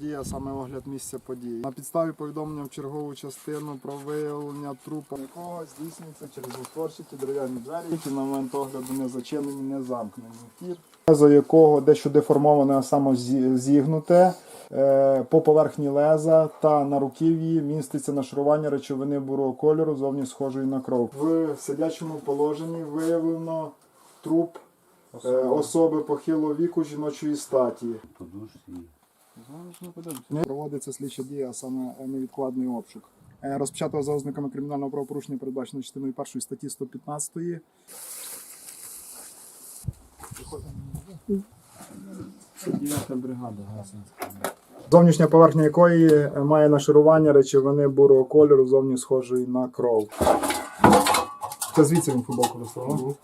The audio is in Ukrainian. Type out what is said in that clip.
Дія саме огляд місця події. На підставі повідомлення в чергову частину про виявлення трупа якого здійснюється через устворчики дерев'яні двері, які на момент огляду не зачинені, не замкнені. Вхід, лезо якого дещо деформоване, а саме зігнуте. е, По поверхні леза та на руків'ї міститься нашарування речовини бурого кольору, зовні схожої на кров. В сидячому положенні виявлено труп е, особи похилого віку жіночої статі. Не проводиться слідча дія, а саме е, невідкладний обшук. Е, Розпочато за ознаками кримінального правопорушення, передбачено частиною першої статті 115. Дев'ята бригада. Зовнішня поверхня якої е, має нашарування речовини бурого кольору, зовні схожої на кров. Це звідси він футболку доставав?